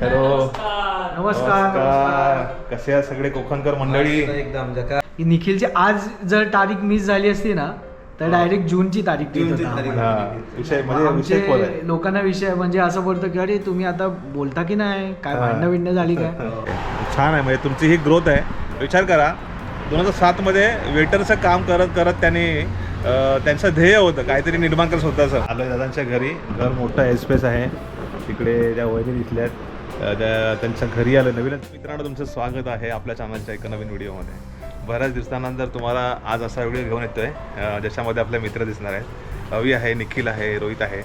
Hello. नमस्कार. कसे आहेत सगळे कोकणकर मंडळी? एकदम जका ही निखिलची आज जर तारीख मिस झाली असती ना तर डायरेक्ट जूनची तारीख देत जूनची होता तारीख. आम्हाला. हा. विषय म्हणजे विषय खोल आहे. आमचे लोकांना विषय म्हणजे असं बोलतो की अरे तुम्ही आता बोलता की नाही? काय हा. भांडणं बिंडणं झाली काय? छान आहे म्हणजे तुमची ही ग्रोथ आहे. विचार करा दोन हजार सातमध्ये वेटरचं काम करत करत त्यांनी अं, त्यांचं ध्येय होतं काहीतरी निर्माण करत स्वतःचं. आलं दादांच्या घरी. घर मोठं आहे स्पेस आहे. तिकडे ज्या वहिनी दिसल्यात अं, त्या त्यांच्या घरी आलं नवीन. मित्रांनो तुमचं स्वागत आहे आपल्या चॅनलच्या एका नवीन व्हिडिओमध्ये बऱ्याच दिवसानंतर तुम्हाला आज असा व्हिडिओ घेऊन येतोय आहे ज्याच्यामध्ये आपले मित्र दिसणार आहेत. अवी आहे निखिल आहे रोहित आहे.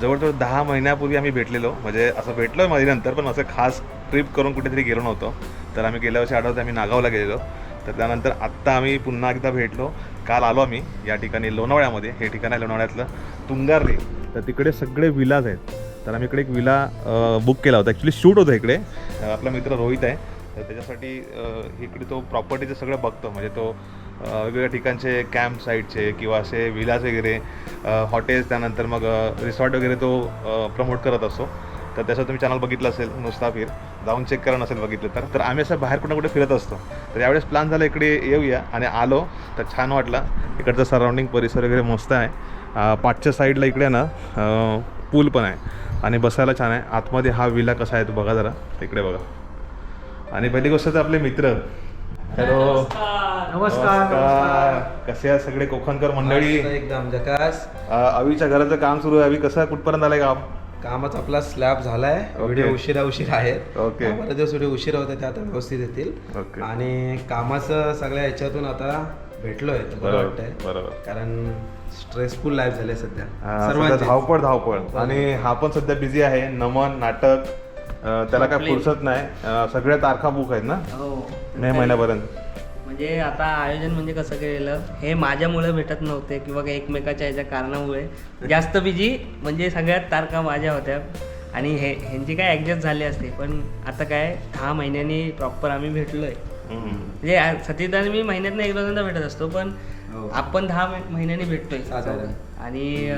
जवळजवळ दहा महिन्यापूर्वी आम्ही भेटलेलो. म्हणजे असं भेटलो माझ्यानंतर पण असं खास ट्रिप करून कुठेतरी गेलो नव्हतो. तर आम्ही गेल्या वर्षी आठवते आम्ही नागावला गेलेलो. तर त्यानंतर आत्ता आम्ही पुन्हा एकदा भेटलो. काल आलो आम्ही या ठिकाणी लोणावळ्यामध्ये. हे ठिकाण आहे लोणावळ्यातलं तुंगारले. तर तिकडे सगळे विलाज आहेत. तर आम्ही इकडे एक विला बुक केला होता. ॲक्च्युली शूट होतं इकडे. आपला मित्र रोहित आहे. तर त्याच्यासाठी इकडे तो प्रॉपर्टीचं सगळं बघतो. म्हणजे तो वेगवेगळ्या ठिकाणचे कॅम्प साईटचे किंवा असे विलाज वगैरे हॉटेल्स त्यानंतर मग रिसॉर्ट वगैरे तो प्रमोट करत असतो. तर त्याचं तुम्ही चॅनल बघितलं असेल नुसता फिर जाऊन चेक करा नसेल बघितलं तर. तर आम्ही असं बाहेर कुठं कुठे फिरत असतो. तर यावेळेस प्लॅन झाला इकडे येऊया आणि आलो. तर छान वाटला. इकडचं सराउंडिंग परिसर वगैरे मस्त आहे. पाठच्या साईडला इकडे ना पूल पण आहे. आणि बसायला छान आहे. आतमध्ये हा विला कसा आहे तो बघा जरा. इकडे बघा. आणि पहिली गोष्ट तर आपले मित्र. हॅलो. नमस्कार. कसे आहेत सगळे कोकणकर मंडळी? एकदम जकास. अवीच्या घराचं काम सुरू आहे. अवी कसं कुठपर्यंत आलंय काम कामाचा आपला स्लॅब झालाय. व्हिडिओ उशिरा उशिरा आहेत. ओके. बरेच दिवस व्हिडिओ उशिरा होते ते आता व्यवस्थित येतील. आणि कामाचं सगळ्या याच्यातून आता भेटलोय तर बरं बरोबर वाटतंय. बरोबर. कारण स्ट्रेसफुल लाईफ झाले सध्या. हा, सध्या सर्वांची धावपळ धावपळ. आणि हा पण सध्या बिझी आहे नमन नाटक अं, त्याला काय फुरसत नाही. अं, सगळ्या तारखा बुक आहेत ना? हो. मे महिन्यापर्यंत. म्हणजे आता आयोजन म्हणजे कसं केलेलं हे माझ्यामुळे भेटत नव्हते किंवा काही एकमेकाच्या ह्याच्या कारणामुळे. जास्त बिजी म्हणजे सगळ्यात तारखा माझ्या होत्या. आणि हे ह्यांची काय ॲडजस्ट झाली असते पण आता काय दहा महिन्यांनी प्रॉपर आम्ही भेटलोय. म्हणजे सतीदार मी महिन्यातनं एक दोनदा भेटत असतो पण हो. आपण दहा महि- महिन्यांनी भेटतोय. आणि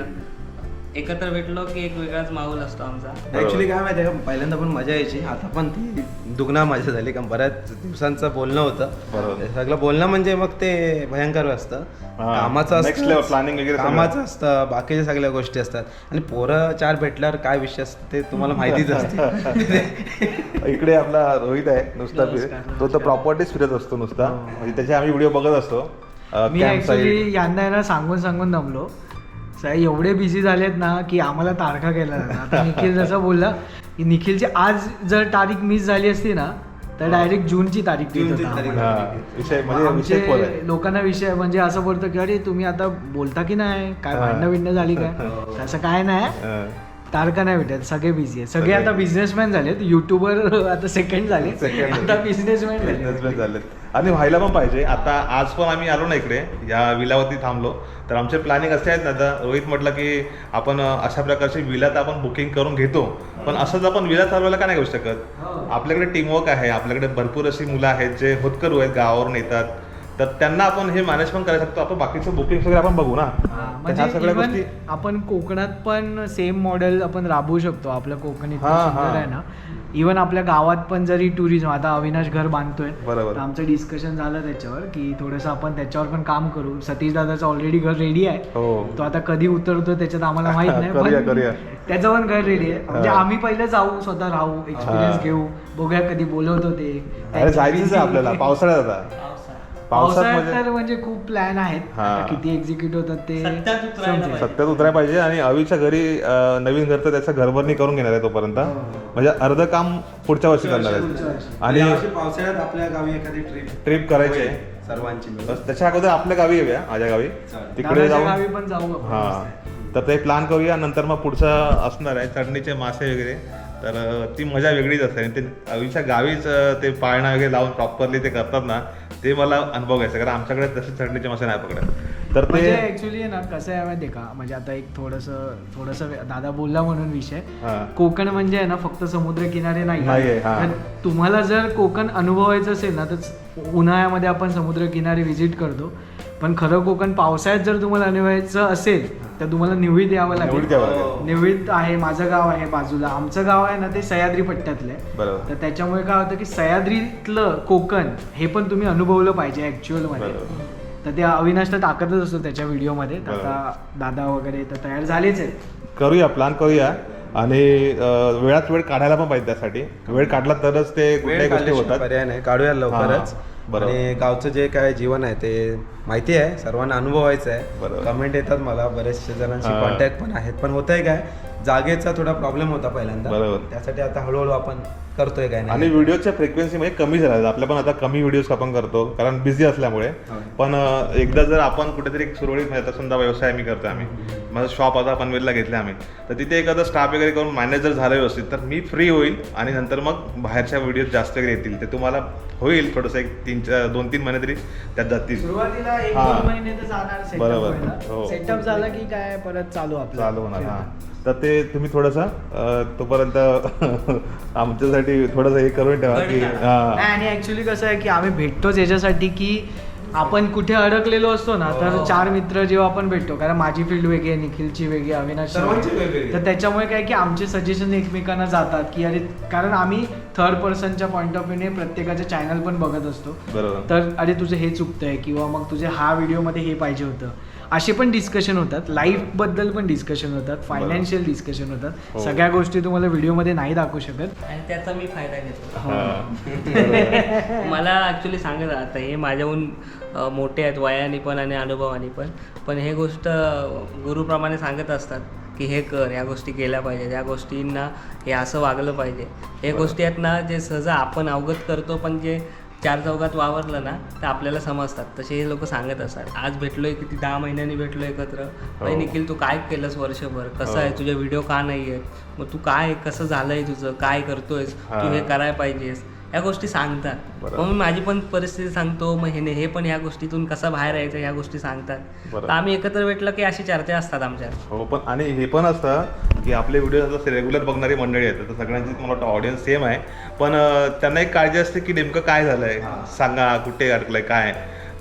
एकत्र भेटलो की एक वेगळाच माहोल असतो आमचा. ऍक्च्युली काय माहिती आहे का पहिल्यांदा पण मजा यायची. आता पण ती दुगना मजा झाली कारण बऱ्याच दिवसांचं बोलणं होतं. बरोबर. सगळं बोलणं म्हणजे मग ते भयंकर असतं. हा. कामाचं Next level, planning वगैरे असतं सगळं. कामाचं असतं बाकीच्या सगळ्या गोष्टी असतात. आणि पोरं चार भेटल्यावर काय विषय असतं ते तुम्हाला माहितीच असते. इकडे आपला रोहित आहे नुसता फिर तो तर प्रॉपर्टीज फिरत असतो नुसता. म्हणजे त्याचे आम्ही व्हिडिओ बघत असतो. अं, मी camp site. ऍक्च्युली यांना सांगून सांगून दमलो. साहेब एवढे बिझी झालेत ना की आम्हाला तारखा केला आता निखिल जसं बोलला की निखिलची आज जर तारीख मिस झाली असती ना तर डायरेक्ट जूनची तारीख. हा, म्हणजे लोकांना विषय म्हणजे असं बोलतो की अरे तुम्ही आता बोलता की नाही? काय. भांडणं बिंडणं झाली काय? तसं काय नाही. अं, तारखा नाही भेटत सगळे बिझी आहेत. सगळे. आता बिझनेसमॅन झालेत युट्यूबर आता सेकंड झाले. आता बिझनेसमॅन झालेत. आणि व्हायला पण पाहिजे. आता आज पण आम्ही आलो ना इकडे या विलावरती थांबलो. तर आमचे प्लॅनिंग असे आहेत ना आता रोहित म्हटलं की आपण अशा प्रकारची विला तर आपण बुकिंग करून घेतो. पण असंच आपण विला चालवायला का नाही करू शकत? आपल्याकडे टीमवर्क आहे आपल्याकडे भरपूर अशी मुलं आहेत जे होतकरू आहेत गावावरून येतात. तर त्यांना आपण हे मॅनेज पण करायला शकतो आपण बाकीचं बुकिंग वगैरे आपण बघू ना. तर म्हणजे ह्या सगळ्या even गोष्टी आपण कोकणात पण सेम मॉडेल आपण राबवू शकतो. आपलं कोकण हा, हा. आहे ना. इवन आपल्या गावात पण जरी टुरिझम आता अविनाश घर बांधतोय. बरोबर. तर आमचं डिस्कशन झालं त्याच्यावर की थोडंसं आपण त्याच्यावर पण काम करू. सतीश दादाचं ऑलरेडी घर रेडी आहे. हो. तो आता कधी उतरतो त्याच्यात आम्हाला माहीत नाही करूया, पण करूया. त्याचं पण घर रेडी आहे. म्हणजे. आम्ही पहिले जाऊ स्वतः राहू एक्सपिरियन्स. घेऊ बघूया कधी बोलवतो ते. अरे जायचंच आहे आपल्याला. पावसाळ्यात आता. पावसात पावसाळ्यात म्हणजे तर म्हणजे खूप प्लॅन आहेत हा. आता किती एक्झिक्यूट होतात ते सत्यात उतरायला समजेल. पाहिजे. सत्यात उतरायला पाहिजे आणि अवीच्या घरी अं, नवीन घर तर त्याचं घरभरणी करून घेणार आहे तोपर्यंत म्हणजे अर्ध काम पुढच्या वर्षी करणार आहे. आणि यावर्षी पावसाळ्यात आपल्या गावी एखादी ट्रिप ट्रिप करायची आहे सर्वांची मिळून. बस त्याच्या अगोदर आपल्या गावी येऊया माझ्या गावी चालेल. तिकडे दादाच्या जाऊन गावी पण जाऊ आपण. हा तर ते प्लॅन करूया नंतर मग पुढचं असणार आहे चढणीचे मासे वगैरे तर ती मजा वेगळीच असते. आणि ते अवीच्या गावीच ते पाळणा वगैरे लावून प्रॉपरली ते करतात ना ते मला अनुभव घ्यायचा. कारण आमच्याकडे तसे चढणीचे मासे नाही पकडत. तर म्हणजे ते ऍक्च्युली ना कसं आहे माहितीये का? म्हणजे आता एक थोडस थोडस दादा बोलला म्हणून विषय. कोकण म्हणजे ना फक्त समुद्र किनारे नाही तुम्हाला जर कोकण अनुभवायचं असेल ना तर उन्हाळ्यामध्ये आपण समुद्र किनारे व्हिजिट करतो. पण खरं कोकण पावसाळ्यात जर तुम्हाला अनुभवायचं असेल तर तुम्हाला निवळीत यावं निवडीत लागेल यावं लागेल. निवळीत आहे माझं गाव आहे बाजूला. आमचं गाव आहे ना ते सह्याद्री पट्ट्यातलं आहे. बरोबर. तर त्याच्यामुळे काय होतं की सह्याद्रीतलं कोकण हे पण तुम्ही अनुभवलं पाहिजे ऍक्च्युअलमध्ये. बरोबर. तर ते अविनाश तर टाकतच असतो त्याच्या व्हिडिओमध्ये. तर आता दादा वगैरे तर तयार झालेच आहेत. करूया प्लॅन करूया. आणि अं, वेळात वेळ काढायला पण पाहिजे त्यासाठी. वेळ काढला तरच ते कुठल्याही वेळ गोष्टी काढल्याशिवाय होतात. पर्याय नाही. काढूया लवकरच. हां. आणि गावचं जे काय जीवन आहे ते माहिती आहे सर्वांना अनुभवायचं आहे. कमेंट येतात मला बरेचशे जणांशी. कॉन्टॅक्ट पण आहेत. पण होत आहे काय जागेचा थोडा प्रॉब्लेम होता पहिल्यांदा. बरोबर. त्यासाठी आता हळूहळू आपण करतोय काय आणि व्हिडिओच्या फ्रिक्वेन्सी म्हणजे कमी झाल्या आपल्या पण आता कमी व्हिडिओज आपण करतो कारण बिझी असल्यामुळे. पण एकदा जर आपण कुठेतरी सुरळीत म्हणजे समजा व्यवसाय आम्ही करतो आम्ही. माझं शॉप आता पनवेलला घेतलं आम्ही. तर तिथे एखादा स्टाफ वगैरे करून मॅनेज जर झालं व्यवस्थित तर मी फ्री होईल आणि नंतर मग बाहेरच्या व्हिडिओ जास्त वगैरे येतील. ते तुम्हाला होईल थोडंसं एक तीन चार दोन तीन महिने तरी त्यात जातील. सुरुवातीला एक. दोन महिने तर जाणार बरोबर. हो. झालं की काय परत चालू आपलं? चालू होणार हा. तर ते तुम्ही थोडंसं अं, तोपर्यंत आमच्यासाठी थोडंसं हे करून ठेवा की नाही, हा. आणि ऍक्च्युली कसं आहे की आम्ही भेटतोच याच्यासाठी की आपण कुठे अडकलेलो असतो ना तर हो. चार मित्र जेव्हा आपण भेटतो कारण माझी फील्ड वेगळी आहे निखिलची वेगळी आहे, अविनाशची सर्वांची वेगळी. वेगवेगळी. तर त्याच्यामुळे काय की आमचे सजेशन एकमेकांना जातात की अरे कारण आम्ही थर्ड पर्सनच्या पॉईंट ऑफ व्ह्यूने प्रत्येकाचे चॅनल पण बघत असतो बरोबर तर अरे तुझं हे चुकतंय किंवा मग तुझे हा व्हिडिओमध्ये हे पाहिजे होतं असे पण डिस्कशन होतात. लाईफबद्दल पण डिस्कशन होतात. फायनान्शियल डिस्कशन होतात. हो. सगळ्या गोष्टी तुम्हाला व्हिडिओमध्ये नाही दाखवू शकत. आणि त्याचा मी फायदा घेतो. हो. मला ऍक्च्युली सांगत आता हे माझ्याहून अ, मोठे आहेत वयाने पण आणि अनुभवाने पण. पण हे गोष्ट गुरुप्रमाणे सांगत असतात की हे कर ह्या गोष्टी केल्या पाहिजेत या गोष्टींना हे असं वागलं पाहिजे. हे गोष्टी आहेत ना जे सहज आपण अवगत करतो पण जे चार चौकात वावरलं ना तर आपल्याला समजतात. तसे हे लोक सांगत असतात. आज भेटलोय किती दहा महिन्यांनी भेटलो एकत्र. हो. निखिल तू काय केलंस वर्षभर? कसं हो. आहे? तुझे व्हिडिओ का नाही आहेत मग तू काय कसं झालंय तुझं? काय करतोयस. तू हे करायला पाहिजेस. या गोष्टी सांगतात. मग मी माझी पण परिस्थिती सांगतो. मग हे हे पण या गोष्टीतून कसं बाहेर यायचं ह्या गोष्टी सांगतात. आम्ही एकत्र भेटलं की अशी चर्चा असतात आमच्या हो पण आणि हे पण असतं की आपले व्हिडिओ रेग्युलर बघणारी मंडळी आहेत. तर सगळ्यांची मला वाटतं ऑडियन्स सेम आहे. पण त्यांना एक काळजी असते की नेमकं काय झालंय? सांगा कुठे अडकलंय काय?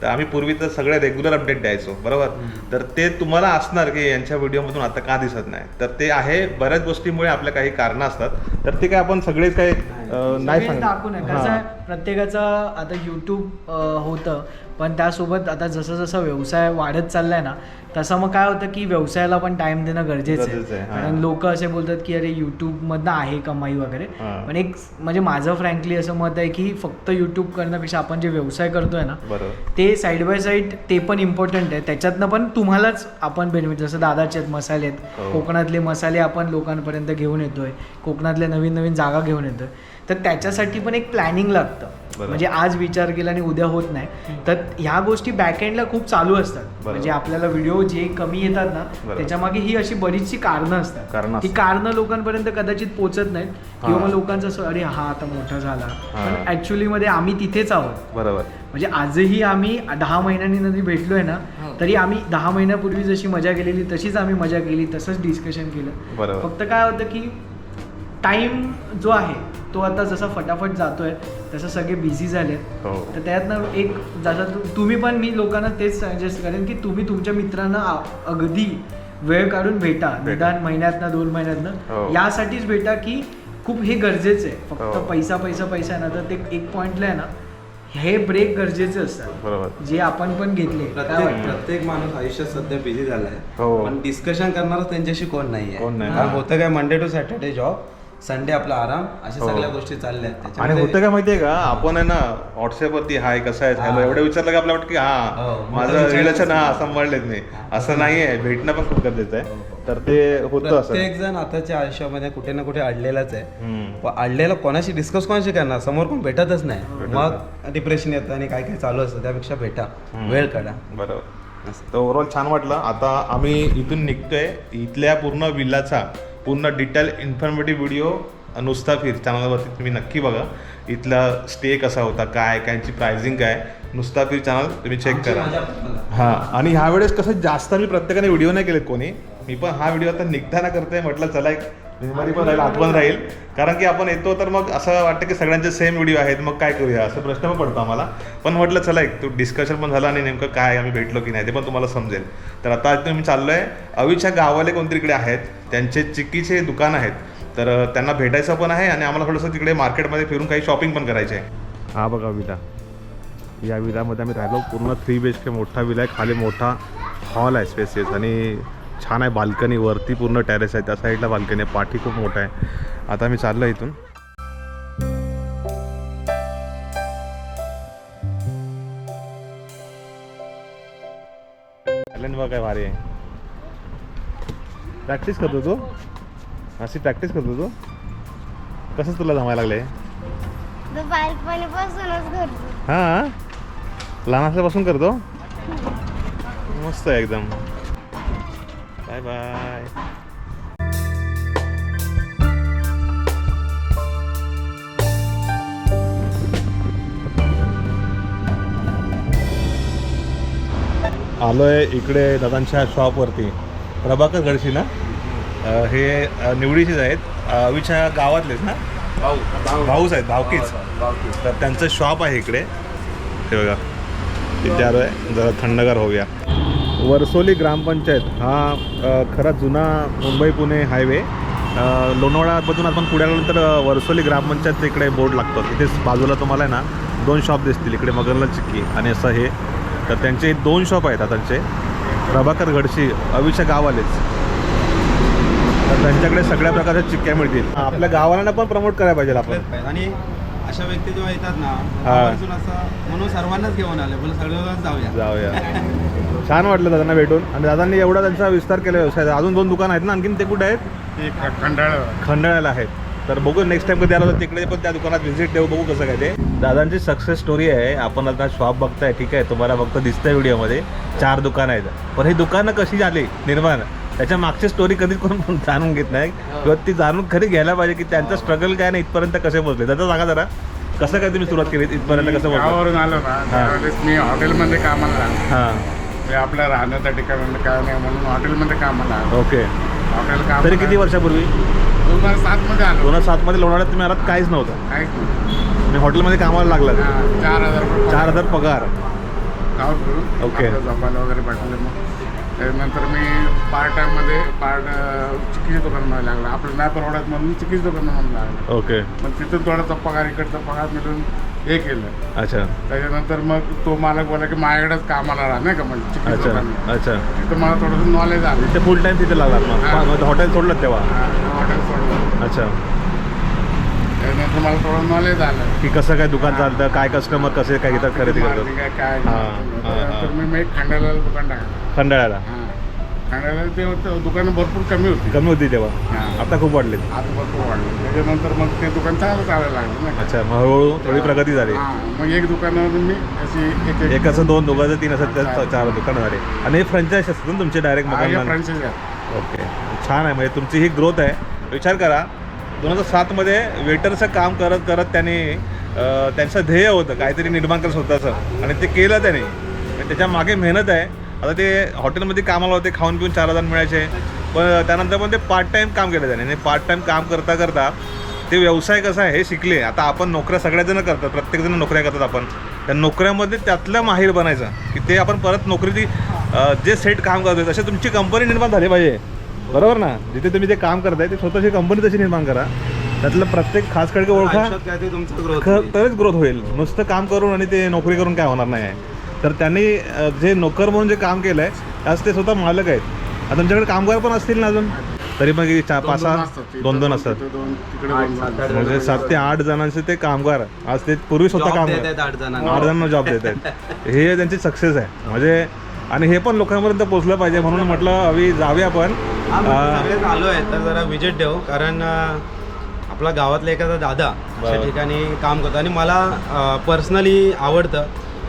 तर आम्ही पूर्वी तर सगळे रेग्युलर अपडेट द्यायचो बरोबर? तर ते तुम्हाला असणार की यांच्या व्हिडिओमधून आता का दिसत नाही? तर ते आहे बऱ्याच गोष्टीमुळे आपल्या काही कारणं असतात. तर ते काय आपण सगळेच काही नाही. सगळेच प्रत्येकाचं आता यूट्यूब होतं. पण त्यासोबत आता जसं जसं व्यवसाय वाढत चाललाय ना तसं मग काय होतं की व्यवसायाला पण टाइम देणं गरजेचं आहे. कारण लोक असे बोलतात की अरे यूट्यूबमधनं आहे कमाई वगैरे. पण एक म्हणजे माझं फ्रँकली असं मत आहे की फक्त यूट्यूब करण्यापेक्षा आपण जे व्यवसाय करतोय ना ते साईड बाय साईड ते पण इम्पॉर्टंट आहे. त्याच्यातनं पण तुम्हालाच आपण बेनिफिट जसं दादाचे आहेत मसाले आहेत. हो. कोकणातले मसाले आपण लोकांपर्यंत घेऊन येतोय. कोकणातल्या नवीन नवीन जागा घेऊन येतोय. तर त्याच्यासाठी पण एक प्लॅनिंग लागतं. म्हणजे आज विचार केला आणि उद्या होत नाही तर ह्या गोष्टी बॅकएंडला खूप चालू असतात. म्हणजे आपल्याला व्हिडिओ जे कमी येतात ना बरोबर. त्याच्यामागे ही अशी बरीचशी कारणं असतात असतात. कारणं लोकांपर्यंत कदाचित पोचत नाहीत किंवा हां. मग लोकांचं असं अरे हा आता मोठा झाला हां. पण ऍक्च्युली मध्ये आम्ही तिथेच आहोत बरोबर म्हणजे आजही आम्ही दहा महिन्यांनी जरी भेटलोय ना हो. तरी आम्ही दहा महिन्यापूर्वी जशी मजा केलेली तशीच आम्ही मजा केली तसंच डिस्कशन केलं फक्त काय होतं की टाइम जो आहे तो आता जसा फटाफट जातोय तसं सगळे बिझी झालेत. हो. तर त्यातनं एक जसं तु- तुम्ही पण मी लोकांना तेच सजेस्ट करेन की तुम्ही तुमच्या मित्रांना आ- अगदी वेळ काढून भेटा. निदान महिन्यातनं दोन हो. महिन्यातनं यासाठीच भेटा की खूप हे गरजेचं आहे. फक्त हो. पैसा पैसा पैसा आहे ना तर ते एक पॉइंटला आहे ना हे ब्रेक गरजेचे असतात बरोबर. जे आपण पण घेतले. काय प्रत्येक वाटतं? प्रत्येक माणूस आयुष्यात सध्या बिझी झालाय. हो. पण डिस्कशन करणार त्यांच्याशी कोण नाहीये? कोण नाही. होतं काय Monday to Saturday job Sunday आपला आराम अशा हो. सगळ्या गोष्टी चालल्या आहेत. आणि त्याच्यामध्ये- होतं काय माहितीये का? आपण आहे ना व्हॉट्सअपवरती हाय कसं आहे हॅलो हा. एवढं विचारलं का वाटतं की हो, हा मग माझं विचारायचं रिलेशन हा नाही. सांभाळलेत नाही असं नाहीये. भेटणं पण खूप गरजेचं आहे. तर ते होतं असं. प्रत्येक जण आताच्या आयुष्यामध्ये कुठे ना कुठे अडलेलाच आहे. हम्म. अडलेला कोणाशी डिस्कस कोणाशी करणार? समोर कोण भेटतच नाही. मग डिप्रेशन येतं आणि काय काय चालू असतं त्यापेक्षा भेटा. वेळ काढा. बरोबर. तर ओव्हरऑल छान वाटलं. आता आम्ही इथून निघतोय. इथल्या पूर्ण विल्लाचा पूर्ण डिटेल इन्फॉर्मेटिव्ह व्हिडिओ नुसता फिर चॅनलवरती तुम्ही नक्की बघा. इथला स्टे कसा होता काय कायची प्राइसिंग काय नुसता फिर चॅनल तुम्ही चेक करा. हा आणि ह्या वेळेस कसं जास्त मी प्रत्येकाने व्हिडिओ नाही केलेत कोणी. मी पण हा व्हिडिओ आता निघताना करतोय म्हटलं चला एक मेमरी पण राहील आठवण राहील. कारण की आपण येतो तर मग असं वाटतं की सगळ्यांचे सेम व्हिडिओ आहेत मग काय करूया? असं प्रश्न पण पडतो आम्हाला. पण म्हटलं चला एक तो डिस्कशन पण झालं आणि नेमकं काय आम्ही भेटलो की नाही ते पण तुम्हाला समजेल. तर आता तुम्ही मी चाललो आहे अवीच्या गावाले कोणतरी इकडे आहेत त्यांचे चिक्कीचे दुकान आहेत. तर त्यांना भेटायचं पण आहे आणि आम्हाला थोडंसं तिकडे मार्केटमध्ये फिरून काही शॉपिंग पण करायचं आहे. हा बघा विला या विलामध्ये आम्ही राहिलो. पूर्ण थ्री बी एच के मोठा विला आहे. खाली मोठा हॉल आहे स्पेसेस आणि छान आहे बाल्कनी वरती पूर्ण टेरेस आहे. त्या साईडला बाल्कनी आहे. पाठी खूप मोठा आहे. आता आम्ही चाललो इथून. काय भारी आहे. प्रॅक्टिस करतो तू? अशी प्रॅक्टिस करतो तू? कसं तुला जमायला लागले हां? लहान असल्यापासून करतो? मस्त आहे एकदम. बाय बाय आलो आहे इकडे दादांच्या शॉपवरती प्रभाकर गडशी ना? हे निवडीचेच आहेत. अवीच्या गावातलेच ना? भाऊच आहेत भावकीच तर त्यांचं शॉप आहे इकडे. हे बघा. तिथे आलो आहे जरा थंडगार होऊया. वरसोली ग्रामपंचायत हा खरा जुना मुंबई पुणे हायवे. अ, लोणावळ्यामधून आपण पुढे आल्यानंतर ग्रामपंचायत इकडे बोर्ड लागतो. तिथेच बाजूला तुम्हाला आहे ना दोन शॉप दिसतील. इकडे मगरला चिक्की आणि असं हे. तर त्यांचे दोन शॉप आहेत आता त्यांचे. प्रभाकर गडशी अविशा गावालेच तर त्यांच्याकडे सगळ्या प्रकारच्या चिक्क्या मिळतील. आपल्या गावाला पण प्रमोट करायला पाहिजे आपण. आणि अशा व्यक्ती जेव्हा येतात ना हा. आवर्जून असं म्हणून सर्वांनाच घेऊन आले. बोल सगळं जाऊया. जाऊया. छान वाटलं दादांना भेटून. आणि दादांनी एवढा त्यांचा विस्तार केला व्यवसाय अजून दोन दुकान आहेत ना? आणखीन ते कुठे आहेत? खंडाळ्याला आहेत. तर बघू नेक्स्ट टाइम कधी आलो तर तिकडे पण त्या दुकानात व्हिजिट देऊ. बघू कसं काय ते. दादांची सक्सेस स्टोरी आहे. आपण आता शॉप बघताय. ठीक आहे. तुम्हाला फक्त दिसतंय व्हिडिओमध्ये चार दुकानं आहेत. पण ही दुकानं कशी झाली? निर्माण. त्याच्या मागची स्टोरी कधीच कोण जाणून घेत नाही. किंवा ती जाणून खरी घ्यायला पाहिजे की त्यांचं स्ट्रगल काय नाही इथपर्यंत कसे पोहोचले? दादा सांगा जरा. कसं काय तुम्ही सुरुवात केली इथपर्यंत कसं गावावरून आलो ना त्यावेळेस मी हॉटेलमध्ये कामाला लागलो हां. म्हणजे आपल्या राहण्याच्या ठिकाणी काय नाही म्हणून हॉटेलमध्ये कामाला आलो. ओके. हॉटेल काम तरी किती वर्षापूर्वी? दोन हजार सात मध्ये आलो. दोन हजार सातमध्ये लोणावळ्यात तुम्ही आलात? काहीच नव्हतं. काहीच नाही मी हॉटेलमध्ये कामाला लागलात? हा, चार हजार रुपये चार हजार पगार. फिरून ओके. झोपायला वगैरे भेटले मग. त्यानंतर मी पार्ट टाइममध्ये पार्ट चिकीच्या दुकानामध्ये लागला. आपलं नाही परवडत म्हणून चिकीच्या दुकानामध्ये लागलं. ओके. मग तिथून थोडासा पगार इकडचा पगार मिळून हे केलं. अच्छा. त्याच्यानंतर मग तो मालक बोला की माझ्याकडेच कामाला राहा नाही का म्हणजे चिकीच्या अच्छा तिथं मला थोडंसं नॉलेज आलं. ते फुल टाइम तिथे लागलात हा. मग हॉटेल सोडलं तेव्हा? हॉटेल सोडलं. अच्छा. मला थोडं नॉलेज आलं की कसं काय दुकान चालतं काय कस्टमर कसे काय घेतात खरेदी करतात? काय हा, हा, हा. मी मग एक खंडाला दुकान टाकलं. खंडाळ्याला? हां. खंडाला ते होतं दुकानं भरपूर कमी होती. कमी होती तेव्हा? हा. आता खूप वाढले आता भरपूर वाढलं त्याच्यानंतर मग ते दुकान चांगलं चालायला लागलं का? अच्छा मग हळूहळू थोडी प्रगती झाली. हां. मग एक दुकानावर मी अशी एक असं दोन दोघांचं तीन असं त्या चार दुकानं झाले. आणि हे फ्रँचाईज असतात ना तुमचे डायरेक्ट हा, मग franchise आहेत. ओके. छान आहे. म्हणजे तुमची ही ग्रोथ आहे. विचार करा दोन हजार सातमध्ये वेटरचं काम करत करत त्याने त्यांचं ध्येय होतं काहीतरी निर्माण करत स्वतःचं. आणि ते केलं त्याने. आणि त्याच्यामागे मेहनत आहे. आता ते हॉटेलमध्ये कामाला होते खाऊन पिऊन चार हजार मिळायचे. पण त्यानंतर पण ते पार्ट टाईम काम केलं त्याने. आणि पार्ट टाईम काम करता करता ते व्यवसाय कसा आहे हे शिकले. आता आपण नोकऱ्या सगळ्याजणं करतात. प्रत्येकजण नोकऱ्या करतात आपण. त्या नोकऱ्यामध्ये त्यातलं माहीर बनायचं. की ते आपण परत नोकरी ती जे सेट काम करतोय तसे तुमची कंपनी निर्माण झाली पाहिजे. बरोबर ना? जिथे तुम्ही ते काम करताय ते स्वतःची कंपनी तशी निर्माण करा. त्यातलं प्रत्येक खास खडके ओळखा. तुमचं ग्रोथ ख- तरच ग्रोथ होईल. नुसतं काम करून आणि ते नोकरी करून काय होणार नाही. आहे तर त्यांनी अं, जे नोकर म्हणून जे काम केलं आहे आज ते स्वतः मालक आहेत. आता तुमच्याकडे कामगार पण असतील ना अजून? तरी मग चार पाच दोन सहा दोन दोन असतात. तिथं दोन तिकडे दोन असतात. म्हणजे सात ते आठ. जणांचे ते कामगार. आज ते पूर्वी स्वतः काम देत आहेत आठ जणांना. आठ जणांना जॉब देत आहेत. हे त्यांची सक्सेस आहे. म्हणजे आणि हे पण लोकांपर्यंत पोहोचलं पाहिजे म्हणून म्हटलं हवी जावे आपण. सगळेच आलो आहे तर जरा विजिट देऊ कारण आपला गावातला एखादा दादा. अशा ठिकाणी काम करतो. आणि मला पर्सनली आवडतं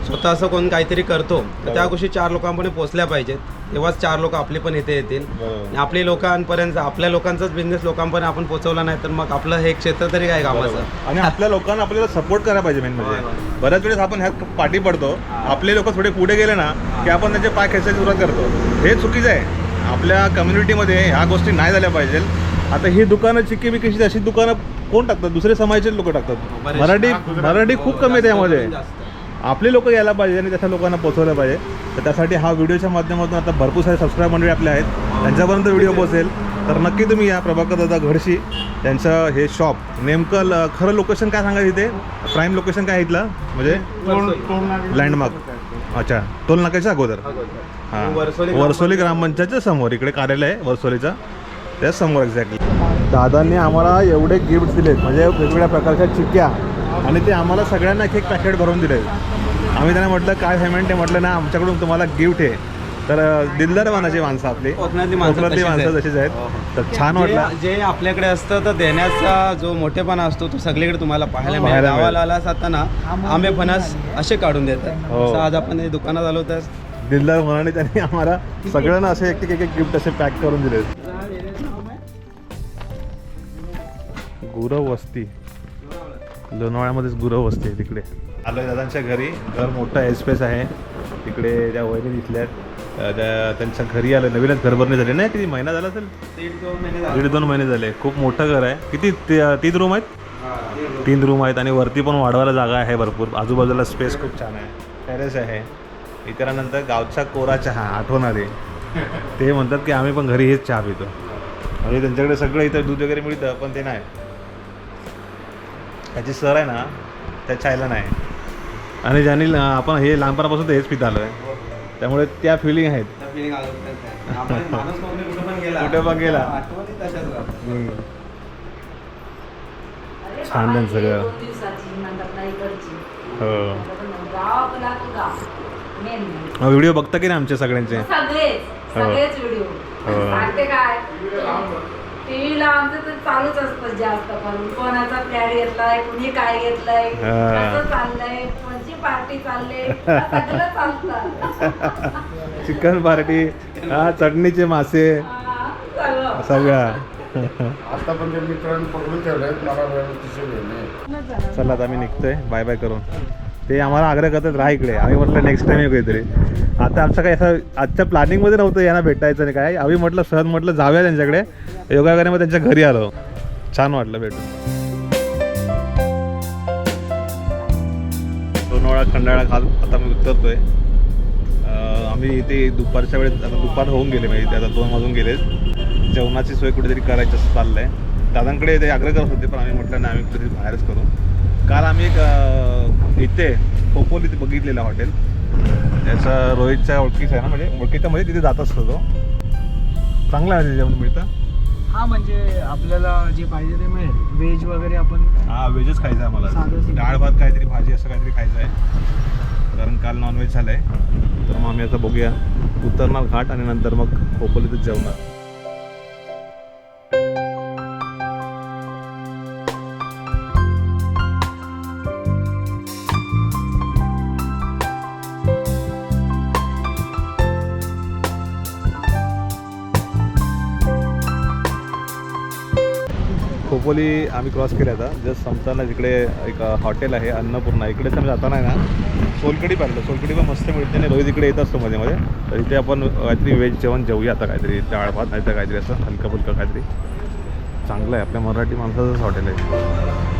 स्वतः असं कोण काहीतरी करतो तर त्या गोष्टी चार लोकांपर्यंत पोहोचल्या पाहिजेत. तेव्हाच चार लोक आपले पण इथे येतील. आणि आपली लोकांपर्यंत आपल्या लोकांचाच बिझनेस लोकांपर्यंत आपण पोहोचवला नाही तर मग आपलं हे क्षेत्र तरी काय कामाचं? आणि आपल्या लोकांना आपल्याला सपोर्ट करायला पाहिजे मेन म्हणजे. बऱ्याच वेळेस आपण ह्या पाठी पडतो. आपले लोक थोडे पुढे गेले ना की आपण त्यांचे पाय खेचायची सुरुवात करतो. हे चुकीचं आहे. आपल्या कम्युनिटीमध्ये ह्या गोष्टी नाही झाल्या पाहिजे आता ही दुकानं चिक्की बिकीची अशी दुकानं कोण टाकतात? दुसरे समाजाचे लोक टाकतात. मराठी हा, गुजरात. मराठी खूप कमी आहे त्यामध्ये. आपले लोक यायला पाहिजे आणि त्याच्या लोकांना पोहोचवलं पाहिजे. तर त्यासाठी हा व्हिडिओच्या माध्यमातून आता भरपूर सारे सबस्क्राईब मंडळी आपले आहेत. त्यांच्यापर्यंत व्हिडिओ पोहोचेल. तर नक्की तुम्ही या प्रभाकर दादा घडशी त्यांचं हे शॉप नेमकं ल- खरं लोकेशन काय सांगा इथे? प्राईम लोकेशन काय इथलं? म्हणजे? लँडमार्क अच्छा टोल नाक्याच्या अगोदर? हां. वर्सोली वर्सोली ग्रामपंचायतच्या समोर इकडे कार्यालय आहे वर्सोलीचं. त्या समोर एक्झॅक्टली दादांनी आम्हाला एवढे गिफ्ट दिलेत म्हणजे वेगवेगळ्या प्रकारच्या चिक्क्या. आणि ते आम्हाला सगळ्यांना एक एक पॅकेट भरून दिले आम्ही त्यांना म्हटलं काय पेमेंट आहे? म्हटलं ना आमच्याकडून तुम्हाला गिफ्ट आहे. तर अं, दिलदार मानाची माणसं आपली. कोकणातली माणसं कोकणातली तशीच माणसं आहेत. तशीच आहेत. हो, हो. तर छान वाटलं. जे आपल्याकडे असतं तर देण्याचा जो मोठेपणा असतो तो सगळीकडे तुम्हाला पाहायला मिळेल. पाहायला मिळेल. गावाला आलास असताना आंबे फणस असे काढून देतात. हो. असं आज आपण हे दुकानात आलो तर. दिलदार मनाने त्यांनी आम्हाला सगळ्यांना असे एक एक एक गिफ्ट असे पॅक करून दिले गुरव वस्ती लोणावळ्यामध्येच गुरव वस्ती आहे तिकडे. आलोय दादांच्या घरी. घर मोठं एस्पेस आहे. तिकडे त्या वहिनी दिसल्यात. त्या त्यांच्या घरी आलं नवीनच घरभरणी झाली. नाही किती महिना झाला असेल? दीड दोन महिने झाले. खूप मोठं घर आहे. किती तीन रूम आहेत? तीन रूम. आहेत आणि वरती पण वाढवायला जागा आहे भरपूर. आजूबाजूला स्पेस खूप छान आहे. टेरेस आहे. इथे आल्यानंतर गावचा कोरा चहा आठवण आली. ते म्हणतात की आम्ही पण घरी हेच चहा पितो. म्हणजे त्यांच्याकडे सगळं इथं दूध वगैरे मिळतं पण ते नाही. त्याची सर आहे ना त्या चायला नाही. आणि ज्यांनी आपण हे लहानपणापासून हेच पित आलो आहे त्यामुळे त्या फिलिंग आहेत. कुठे पण गेला. छान त्यांचं सगळं. हो व्हिडिओ बघता की नाही आमचे सगळ्यांचे? सगळेच. हो. आमचं तर चालूच असतं जास्त करून. कोणाचा फ्लॅट घेतलाय कुणी काय घेतलंय. कसं चाललंय कोणची पार्टी सगळं चालतं. चिकन पार्टी हा चटणीचे मासे हा, सगळं. आता पण ते मित्रांनी पकडून ठेवले मला चला आता आम्ही निघतोय. बाय बाय करून. ते आम्हाला आग्रह करतात राहा इकडे. आम्ही म्हटलं नेक्स्ट टाइम येऊ काहीतरी. आता आमचं काय असं आजच्या प्लॅनिंगमध्ये नव्हतं यांना भेटायचं नाही काय. आम्ही म्हटलं सहज म्हटलं जाऊया त्यांच्याकडे. योगा मग त्यांच्या घरी आलो. छान वाटलं भेटून. लोणावळा खंडाळा खाल आता मी उतरतोय. आम्ही इथे दुपारच्या वेळेस आता दुपार होऊन गेले म्हणजे आता दोन वाजून गेले. जेवणाची सोय कुठेतरी करायची असं चाललं आहे दादांकडे ते आग्रह करत होते पण आम्ही म्हटलं नाही आम्ही कुठेतरी बाहेरच करू. काल आम्ही एक इथे खोपोलीत बघितलेलं हॉटेल त्याचं रोहितच्या ओळखीचं आहे ना म्हणजे ओळखीच्या मध्ये तिथे जात असतो तो. चांगलं आहे जेवण मिळतं. हा म्हणजे आपल्याला जे पाहिजे ते मिळेल. व्हेज वगैरे आपण हा व्हेजच खायचं आहे मला. डाळ भात काहीतरी भाजी असं काहीतरी खायचं आहे. कारण काल नॉनव्हेज झालं आहे तर मग आम्ही आता बघूया. उतरणार घाट आणि नंतर मग खोपोलीतच जेवणार. खोपोली आम्ही क्रॉस केलं आता. जस्ट संपताना तिकडे एक हॉटेल आहे अन्नपूर्णा. इकडेच आम्ही जाताना आहे ना सोलकडी पाहिलं. सोलकडी पण मस्त मिळते आणि रोहित इकडे येत असतो मध्ये मध्ये. तर इथे आपण काहीतरी व्हेज जेवण जेवूया आता काहीतरी. डाळ भात नाही तर काहीतरी असं हलकं फुलकं काहीतरी. चांगलं आहे. आपल्या मराठी माणसाचंच हॉटेल आहे.